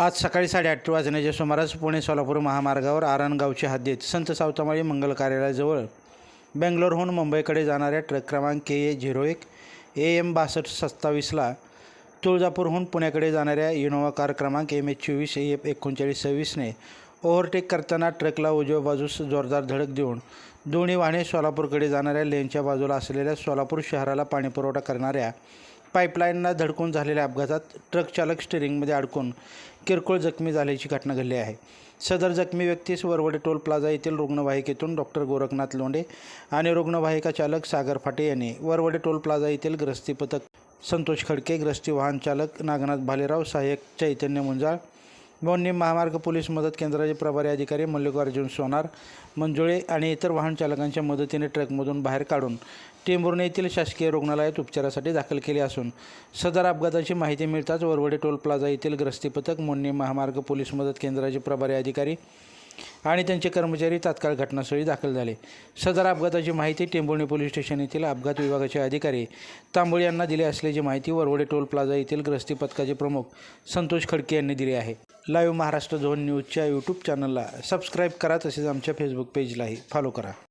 आज सकाळी साडेआठ वाजण्याच्या सुमारास पुणे सोलापूर महामार्गावर आरणगावच्या हद्दीत संत सावतामाळी मंगल कार्यालयाजवळ बेंगलोरहून मुंबईकडे जाणाऱ्या ट्रक क्रमांक के ए झिरो एक ए एम बासष्ट सत्तावीसला तुळजापूरहून पुण्याकडे जाणाऱ्या इनोवा कार क्रमांक एम एच चोवीस ए एफ एकोणचाळीस सव्वीसने ओव्हरटेक करताना ट्रकला उजव्या बाजूस जोरदार धडक देऊन दोन्ही वाहने सोलापूरकडे जाणाऱ्या लेनच्या बाजूला असलेल्या सोलापूर शहराला पाणीपुरवठा करणाऱ्या पाईपलाईनला धडकून झालेल्या अपघातात ट्रक चालक स्टिअरिंगमध्ये अडकून किरकोळ जखमी झाल्याची घटना घडली आहे. सदर जखमी व्यक्तीस वरवडे टोल प्लाझा येथील रुग्णवाहिकेतून डॉक्टर गोरखनाथ लोंडे आणि रुग्णवाहिका चालक सागर फाटे यांनी वरवडे टोल प्लाझा येथील ग्रस्ती पथक संतोष खडके ग्रस्ती वाहन चालक नागनाथ भालेराव सहाय्यक चैतन्य मुंजाळ मोन्नी महामार्ग पोलीस मदत केंद्राचे प्रभारी अधिकारी मल्लिकार्जुन सोनार मंजुळे आणि इतर वाहन चालकांच्या मदतीने ट्रकमधून बाहेर काढून टेंभुर्णी येथील शासकीय रुग्णालयात उपचारासाठी दाखल केले असून सदर अपघाताची माहिती मिळताच वरवडे टोल प्लाझा येथील ग्रस्ती पथक मोन्नी महामार्ग पोलीस मदत केंद्राचे प्रभारी अधिकारी आणि त्यांचे कर्मचारी तात्काळ घटनास्थळी दाखल झाले. सदर अपघाताची माहिती टेंभुर्णी पोलीस स्टेशन येथील अपघात विभागाचे अधिकारी तांबोळी यांना दिली असल्याची माहिती वरवडे टोल प्लाझा येथील ग्रस्ती पथकाचे प्रमुख संतोष खडके यांनी दिली आहे. लाईव्ह महाराष्ट्र झोन न्यूजच्या यूट्यूब चॅनलला सबस्क्राईब करा तसेच आमच्या फेसबुक पेजलाही फॉलो करा.